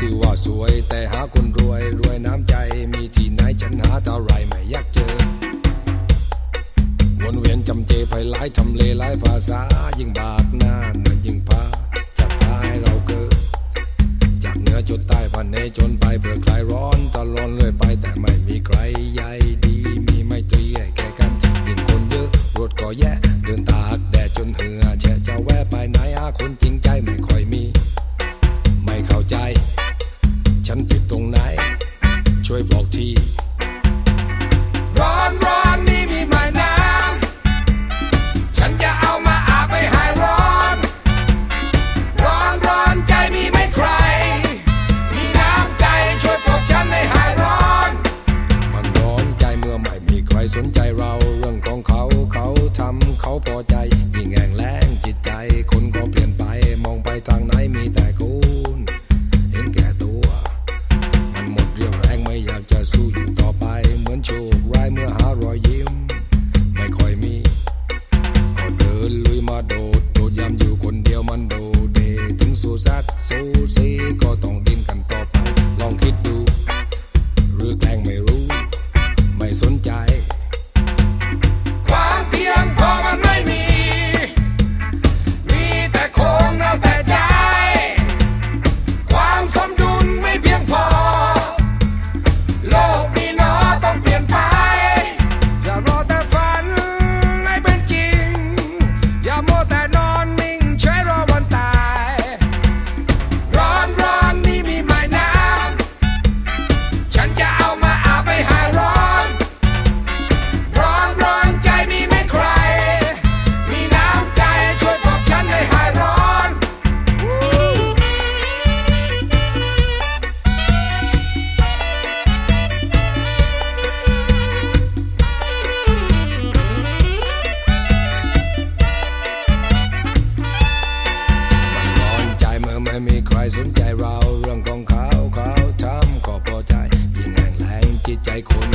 ที่ว่าสวย แต่หาคนรวยรวยน้ำใจ มีที่ไหนฉันหาเท่าไรไม่อยากเจอ วนเวียนจำเจไปหลายทำเลหลายภาษา ยิ่งบากหน้ามันยิ่งพาจะพาให้เราเกิด จากเหนือจนใต้พันเนจนไปเพื่อคลายร้อนตลอดเลยไปแต่ไม่มีใครใยดีมีไม่ตรีให้แก่กันยิ่งคนเยอะรถก็แย่เดินตากแดดจนเหือแฉะจะแวะไปไหนหาคนจริง เราเรื่องของเขาเขาทำเขาพอใจยิ่งแห้งแล้งจิตใจ คนก็เปลี่ยนไปมองไปทางไหนมีแต่คุณเห็นแก่ตัว มันหมดเรี่ยวแรงไม่อยากจะสู้อยู่ต่อไป เหมือนโชคร้ายเมื่อหารอยยิ้ม ไม่ค่อยมี ก็เดินลุยมาโดด เร